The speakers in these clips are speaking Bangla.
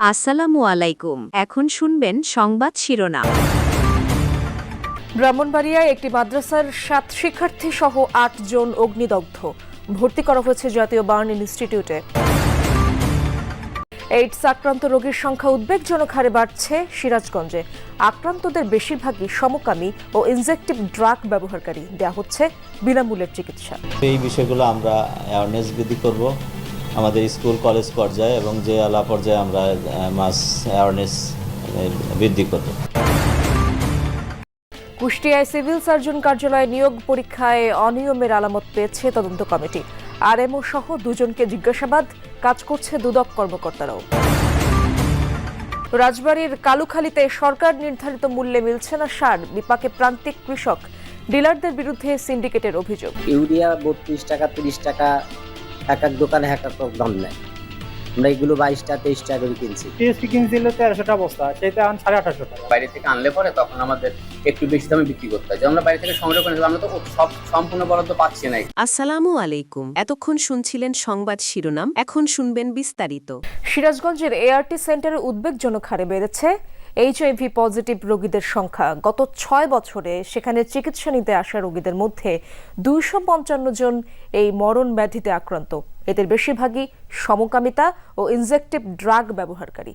আসসালামু আলাইকুম। এখন শুনবেন সংবাদ শিরোনাম। ব্রাহ্মণবাড়িয়ায় একটি মাদ্রাসার সাত শিক্ষার্থী সহ আট জন অগ্নিদগ্ধ। ভর্তি করা হয়েছে জাতীয় বার্ন ইনস্টিটিউটে। এইডস আক্রান্ত রোগীর সংখ্যা উদ্বেগজনক হারে বাড়ছে সিরাজগঞ্জে। আক্রান্তদের বেশিরভাগই সমকামী ও ইনজেকটিভ ড্রাগ ব্যবহারকারী। দেওয়া হচ্ছে বিনামূল্যের চিকিৎসা। এই বিষয়গুলো আমরা অ্যাওয়ারনেস বৃদ্ধি করব। আমাদের স্কুল কলেজ পর্যায়ে এবং যে আলা পর্যায়ে আমরা মাস অ্যাওয়ারনেস বৃদ্ধি করব। কুষ্টিয়ায় সিভিল সার্জন কার্যালয়ে নিয়োগ পরীক্ষায় অনিয়মের আলামত পেয়েছে তদন্ত কমিটি। আরএমও সহ দুজনকে জিজ্ঞাসাবাদ কাজ করছে দুদক কর্মকর্তারাও। রাজবাড়ির কালুখালীতে সরকার নির্ধারিত মূল্যে মিলছে না সার বিপাকে প্রান্তিক কৃষক। ডিলারদের বিরুদ্ধে সিন্ডিকেটের অভিযোগ। ইউরিয়া বত্রিশ টাকা তিরিশ টাকা এক এক দোকানে এক এক দাম নেয়। আমরা এগুলো বাইশটা তেইশ টাকা করে কিনছি। টিএসপি কিনছিল তেরোশোটা বস্তা সেটা এখন সাড়ে আঠাশশো টাকা। বাইরে থেকে আনলে পরে তখন আমাদের একটু বেশি দামে বিক্রি করতে হয়। যে আমরা বাইরে থেকে সংগ্রহ করে আমরা তো সব সম্পূর্ণ বরাদ্দ পাচ্ছি না। আসসালামু আলাইকুম। এতক্ষণ শুনছিলেন সংবাদ শিরোনাম এখন শুনবেন বিস্তারিত। সিরাজগঞ্জের এআরটি সেন্টারে উদ্বেগজনক হারে বেড়েছে। এইচআইভি পজিটিভ রোগীদের সংখ্যা গত ছয় বছরে সেখানে চিকিৎসা নিতে আসা রোগীদের মধ্যে দুইশো পঞ্চান্ন জন এই মরণ ব্যাধিতে আক্রান্ত। এদের বেশিরভাগই সমকামিতা ও ইনজেকটিভ ড্রাগ ব্যবহারকারী।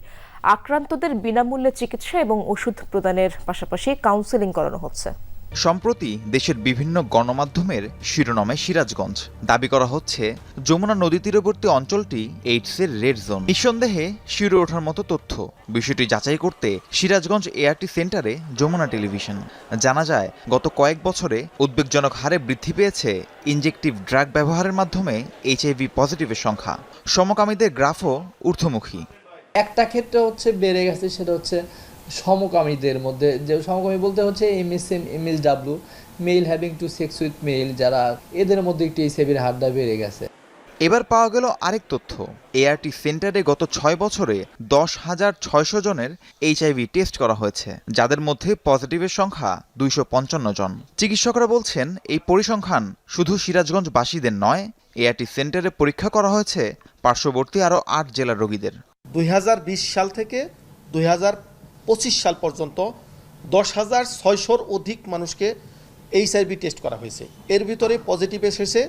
আক্রান্তদের বিনামূল্যে চিকিৎসা এবং ওষুধ প্রদানের পাশাপাশি কাউন্সেলিং করানো হচ্ছে। সম্প্রতি দেশের বিভিন্ন গণমাধ্যমের শিরোনামে সিরাজগঞ্জ। দাবি করা হচ্ছে, যমুনা নদী তীরবর্তী অঞ্চলটি এইডসের রেড জোন নিঃসন্দেহে শিউরে ওঠার মতো তথ্য। বিষয়টি যাচাই করতে সিরাজগঞ্জ এআরটি সেন্টারে যমুনা টেলিভিশন। জানা যায়, গত কয়েক বছরে উদ্বেগজনক হারে বৃদ্ধি পেয়েছে ইনজেকটিভ ড্রাগ ব্যবহারের মাধ্যমে এইচআইভি পজিটিভের সংখ্যা। সমকামীদের গ্রাফও ঊর্ধ্বমুখী। একটা ক্ষেত্রে হচ্ছে বেড়ে গেছে, সেটা হচ্ছে সমকামীদের মধ্যে যে সমকামী বলতে হচ্ছে M S M M S W male having to sex with male যারা এদের মধ্যে একটি এই সেভির হারটা বেড়ে গেছে। এবার পাওয়া গেল আরেক তথ্য। এআরটি সেন্টারে গত ছয় বছরে দশ হাজার ছয়শো জনের এইচআইভি টেস্ট করা হয়েছে যাদের মধ্যে পজিটিভের সংখ্যা দুইশো পঞ্চান্ন জন। চিকিৎসকরা বলছেন এই পরিসংখ্যান শুধু সিরাজগঞ্জবাসীদের নয় এআরটি সেন্টারে পরীক্ষা করা হয়েছে পার্শ্ববর্তী আরও আট জেলার রোগীদের। দুই হাজার বিশ সাল থেকে দুই হাজার সাল পর্যন্ত দশ হাজার ছয়শোর অধিক মানুষকে এইচআইভি টেস্ট করা হয়েছে। এর ভিতরে পজিটিভ এসেছে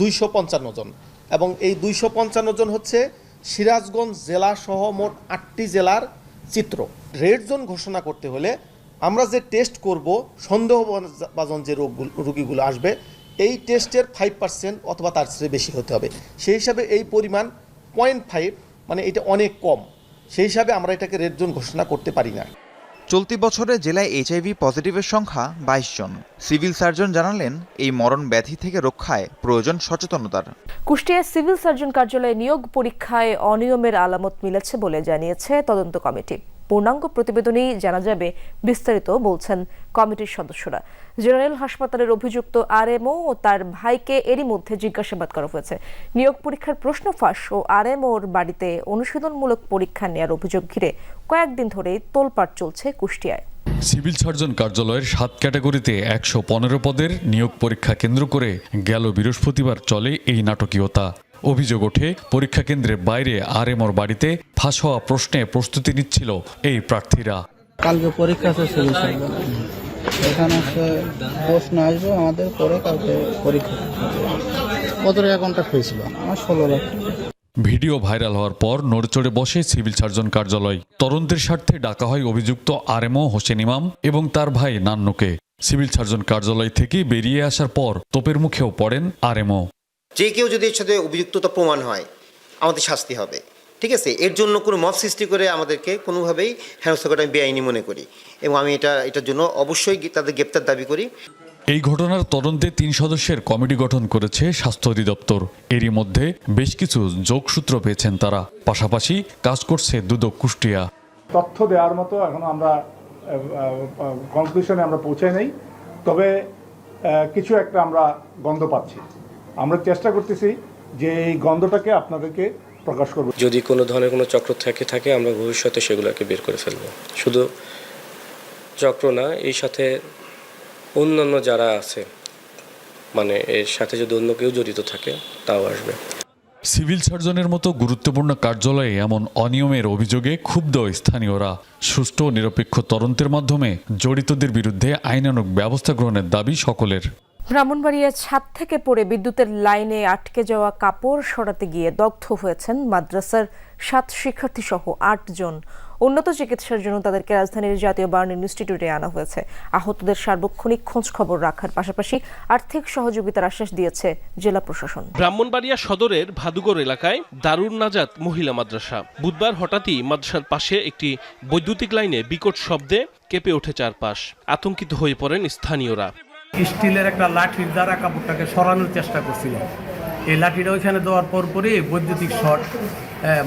দুইশো পঞ্চান্ন জন এবং এই দুইশো পঞ্চান্ন জন হচ্ছে সিরাজগঞ্জ জেলা সহ মোট আটটি জেলার চিত্র। রেড জোন ঘোষণা করতে হলে আমরা যে টেস্ট করব, সন্দেহভাজন যে রোগগুলো রোগীগুলো আসবে, এই টেস্টের ফাইভ পার্সেন্ট অথবা তার চেয়ে বেশি হতে হবে। সেই হিসাবে এই পরিমাণ পয়েন্ট ফাইভ মানে এটা অনেক কম। সেই হিসাবে আমরা এটাকে রেড জোন ঘোষণা করতে পারি না। চলতি বছরে জেলায় এইচআইভি পজিটিভের সংখ্যা বাইশ জন। সিভিল সার্জন জানালেন এই মরণ ব্যাধি থেকে রক্ষায় প্রয়োজন সচেতনতার। কুষ্টিয়ায় সিভিল সার্জন কার্যালয়ে নিয়োগ পরীক্ষায় অনিয়মের আলামত মিলেছে বলে জানিয়েছে তদন্ত কমিটি। পূর্ণাঙ্গ প্রতিবেদনেই জানা যাবে, বিস্তারিত বলছেন কমিটির সদস্যরা। জেনারেল হাসপাতালের অভিযুক্ত আরএমও ও তার ভাইকে এরই মধ্যে জিজ্ঞাসাবাদ করা হয়েছে। নিয়োগ পরীক্ষার প্রশ্ন ফাঁস ও আরএমওর বাড়িতে অনুশীলনমূলক পরীক্ষা নেওয়ার অভিযোগ ঘিরে কয়েকদিন ধরেই তোলপাড় চলছে কুষ্টিয়ায়। সিভিল সার্জন কার্যালয়ের সাত ক্যাটাগরিতে একশো পনেরো পদের নিয়োগ পরীক্ষা কেন্দ্র করে গেল বৃহস্পতিবার চলে এই নাটকীয়তা। অভিযোগ ওঠে পরীক্ষা কেন্দ্রের বাইরে আরএমওর বাড়িতে ফাঁস হওয়া প্রশ্নে প্রস্তুতি নিচ্ছিল এই প্রার্থীরা। কালকে পরীক্ষা সিভিল সার্জন এখানে হচ্ছে প্রশ্ন আসবে আমাদের পরে কালকে পরীক্ষা। কত টাকা কন্ট্যাক্ট হয়েছিল? আমার ষোলো লাখ। ভিডিও ভাইরাল হওয়ার পর নড়চড়ে বসে সিভিল সার্জন কার্যালয়। তদন্তের স্বার্থে ডাকা হয় অভিযুক্ত আর আরএমও হোসেন ইমাম এবং তার ভাই নান্নুকে। সিভিল সার্জন কার্যালয় থেকে বেরিয়ে আসার পর তোপের মুখেও পড়েন আরএমও। যে কেউ যদি এর সাথে অভিযুক্ততা প্রমাণ হয় আমাদের শাস্তি হবে। ঠিক আছে? এর জন্য কোনো মত সৃষ্টি করে আমাদেরকে কোনোভাবেই হেনস্থা করা আমি বেআইনি মনে করি। এবং আমি এটা এটার জন্য অবশ্যই তাদের গ্রেপ্তার দাবি করি। এই ঘটনার তদন্তে তিন সদস্যের কমিটি গঠন করেছে স্বাস্থ্য অধিদপ্তর। এরই মধ্যে বেশ কিছু যোগসূত্র পেয়েছেন তারা। পাশাপাশি কাজ করছে দুদক কুষ্টিয়া। তথ্য দেওয়ার মতো এখন আমরা কনক্লুশনে আমরা পৌঁছাই নাই। তবে কিছু একটা আমরা গন্ধ পাচ্ছি। আমরা চেষ্টা করতেছি যে এই গন্ধটাকে আপনাদেরকে প্রকাশ করব। যদি কোনো ধরনের কোনো চক্র থেকে থাকে আমরা ভবিষ্যতে সেগুলোকে বের করে ফেলব। শুধু চক্র না এই সাথে অন্যান্য যারা আছে মানে এর সাথে যদি অন্য কেউ জড়িত থাকে তাও আসবে। সিভিল সার্জনের মতো গুরুত্বপূর্ণ কার্যালয়ে এমন অনিয়মের অভিযোগে ক্ষুব্ধ স্থানীয়রা। সুষ্ঠু নিরপেক্ষ তদন্তের মাধ্যমে জড়িতদের বিরুদ্ধে আইনানুগ ব্যবস্থা গ্রহণের দাবি সকলের। ব্রাহ্মণবাড়িয়া ছাদ থেকে পড়ে বিদ্যুতের লাইনে আটকে যাওয়া কাপড় সরাতে গিয়ে দগ্ধ হয়েছেন মাদ্রাসার সাত শিক্ষার্থী সহ আটজন। উন্নত চিকিৎসার জন্য তাদেরকে রাজধানীর জাতীয় বার্ন ইনস্টিটিউটে আনা হয়েছে। আহতদের সার্বক্ষণিক খোঁজ খবর রাখার পাশাপাশি আর্থিক সহযোগিতার আশ্বাস দিয়েছে জেলা প্রশাসন। ব্রাহ্মণবাড়িয়া সদরের ভাদুগর এলাকায় দারুণ নাজাত মহিলা মাদ্রাসা। বুধবার হঠাৎই মাদ্রাসার পাশে একটি বৈদ্যুতিক লাইনে বিকট শব্দে কেঁপে ওঠে চারপাশ। আতঙ্কিত হয়ে পড়েন স্থানীয়রা। স্টিলের একটা লাঠির দ্বারা কাপড়টাকে সরানোর চেষ্টা করছিল এই লাঠিটা ওইখানে দেওয়ার পর পরই বৈদ্যুতিক শট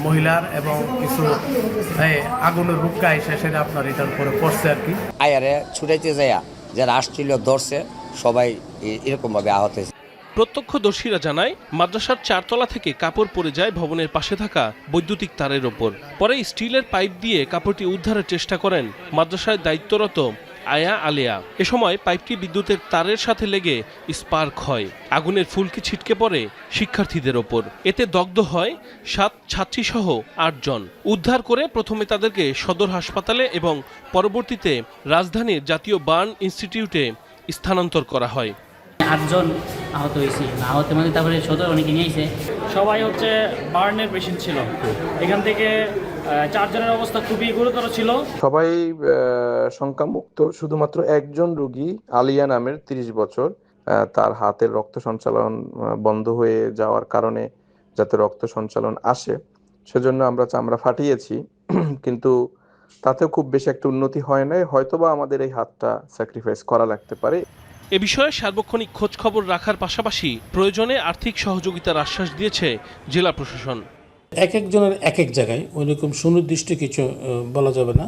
মহিলার এবং কিছু আগুনের রুক্কা এসে সেটা আপনার এটার উপরে পড়ছে আর কি। আয়ারে ছুটাইতে যাইয়া যারা আসছিল ধরছে সবাই এরকমভাবে আহত হয়েছে। প্রত্যক্ষদর্শীরা জানায় মাদ্রাসার চারতলা থেকে কাপড় পড়ে যায় ভবনের পাশে থাকা বৈদ্যুতিক তারের ওপর। পরে স্টিলের পাইপ দিয়ে কাপড়টি উদ্ধারের চেষ্টা করেন মাদ্রাসায় দায়িত্বরত আয়া আলিয়া। এ সময় পাইপটি বিদ্যুতের তারের সাথে লেগে স্পার্ক হয়। আগুনের ফুলকি ছিটকে পড়ে শিক্ষার্থীদের ওপর। এতে দগ্ধ হয় সাত ছাত্রীসহ আটজন। উদ্ধার করে প্রথমে তাদেরকে সদর হাসপাতালে এবং পরবর্তীতে রাজধানীর জাতীয় বার্ন ইনস্টিটিউটে স্থানান্তর করা হয়। আটজন আহত হয়েছি। আহতের মধ্যে তারপরে সদর অনেকে নিয়েছে সবাই হচ্ছে বার্নের পেশেন্ট ছিল। এখান থেকে চারজনের অবস্থা খুবই গুরুতর ছিল। সবাই সংখ্যামুক্ত শুধুমাত্র একজন রোগী আলিয়া নামের তিরিশ বছর তার হাতের রক্ত সঞ্চালন বন্ধ হয়ে যাওয়ার কারণে যাতে রক্ত সঞ্চালন আসে সেজন্য আমরা চামড়া ফাটিয়েছি। কিন্তু তাতেও খুব বেশি একটা উন্নতি হয় নাই। হয়তোবা আমাদের এই হাতটা স্যাক্রিফাইস করা লাগতে পারে। এ বিষয়ে সার্বক্ষণিক খোঁজ খবর রাখার পাশাপাশি প্রয়োজনে আর্থিক সহযোগিতার আশ্বাস দিয়েছে জেলা প্রশাসন। এক একজনের এক এক জায়গায় ওইরকম সুনির্দিষ্ট কিছু বলা যাবে না।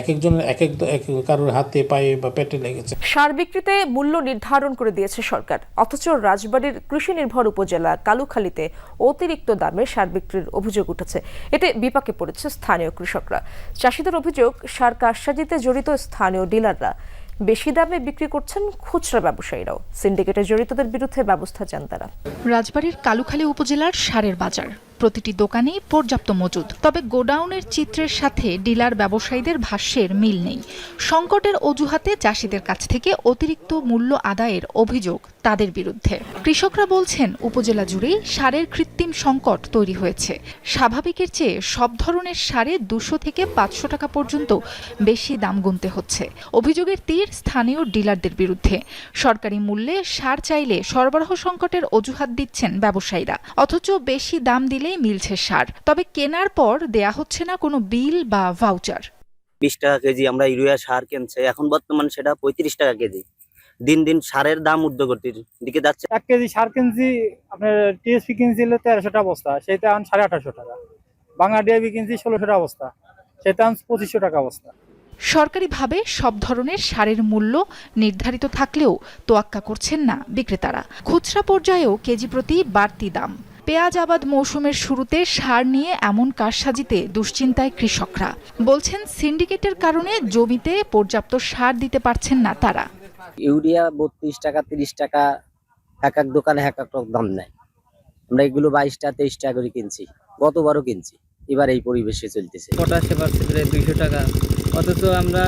এক একজনের এক এক এক কারোর হাতে পায়ে বা পেটে লেগেছে। সার বিক্রিতে মূল্য নির্ধারণ করে দিয়েছে সরকার অথচ রাজবাড়ীর কৃষি নির্ভর উপজেলা কালুখালীতে অতিরিক্ত দামে সার বিক্রির অভিযোগ উঠেছে। এতে বিপাকে পড়েছে স্থানীয় কৃষকরা। চাষিদের অভিযোগ সার কারসাজিতে জড়িত স্থানীয় ডিলাররা। বেশি দামে বিক্রি করছেন খুচরা ব্যবসায়ীরাও। সিন্ডিকেটে জড়িতদের বিরুদ্ধে ব্যবস্থা চান তারা। রাজবাড়ীর কালুখালী উপজেলার সারের বাজার। প্রতিটি দোকানেই পর্যাপ্ত মজুদ। তবে গোডাউনের চিত্রের সাথে ডিলার ব্যবসায়ীদের ভাষ্যের মিল নেই। সংকটের অজুহাতে চাষিদের কাছ থেকে অতিরিক্ত মূল্য আদায়ের অভিযোগ তাদের বিরুদ্ধে। কৃষকরা বলছেন, উপজেলা জুড়েই সারের কৃত্রিম সংকট তৈরি হয়েছে। স্বাভাবিকের চেয়ে সব ধরনের সারে দুশো থেকে পাঁচশো টাকা পর্যন্ত বেশি দাম গুনতে হচ্ছে। অভিযোগের তীর স্থানীয় ডিলারদের বিরুদ্ধে। সরকারি মূল্যে সার চাইলে সরবরাহ সংকটের অজুহাত দিচ্ছেন ব্যবসায়ীরা। অথচ বেশি দাম দিলেই মিলছে সার তবে কেনার পর দেয়া হচ্ছে না কোনো বিল বা ভাউচার বিশ টাকা কেজি আমরা ইউরিয়া সার কিনছে এখন বর্তমান সেটা পঁয়ত্রিশ টাকা কেজি। দিন দিন সারের দাম ঊর্ধ্বগতির দিকে যাচ্ছে। এক কেজি সার কিনছি আপনার টিএসপি কিনছিল তেরোশো টাকা অবস্থা সেটা এখন সাড়ে আঠারোশো টাকা। বাংলা ডিআবি কিনছি ষোলোশো টাকা অবস্থা সেটা এখন পঁচিশশো টাকা অবস্থা সরকারিভাবে সব ধরনের সারের মূল্য নির্ধারিত থাকলেও তোয়াক্কা করছেন না বিক্রেতারা। খুচরা পর্যায়েও কেজি প্রতি বাড়তি দাম। পেঁয়াজ আবাদ মৌসুমের শুরুতে সার নিয়ে এমন কারসাজিতে দুশ্চিন্তায় কৃষকরা। বলছেন সিন্ডিকেটের কারণে জমিতে পর্যাপ্ত সার দিতে পারছেন না তারা। ইউরিয়া বত্রিশ টাকা তিরিশ টাকা এক এক দোকানে এক এক রকম দাম নেয়। আমরা এগুলো বাইশটা তেইশ টাকা করে কিনছি গতবারও কিনছি। এবার এই পরিবেশে চলতেছে। পটাশে পাচ্ছে প্রায় দুইশো টাকা। অথচ আমরা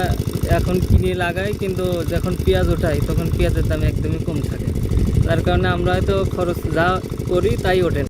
এখন কিনে লাগাই কিন্তু যখন পেঁয়াজ ওঠাই তখন পেঁয়াজের দাম একদমই কম থাকে। তার কারণে আমরা হয়তো খরচ যা করি তাই ওঠে না।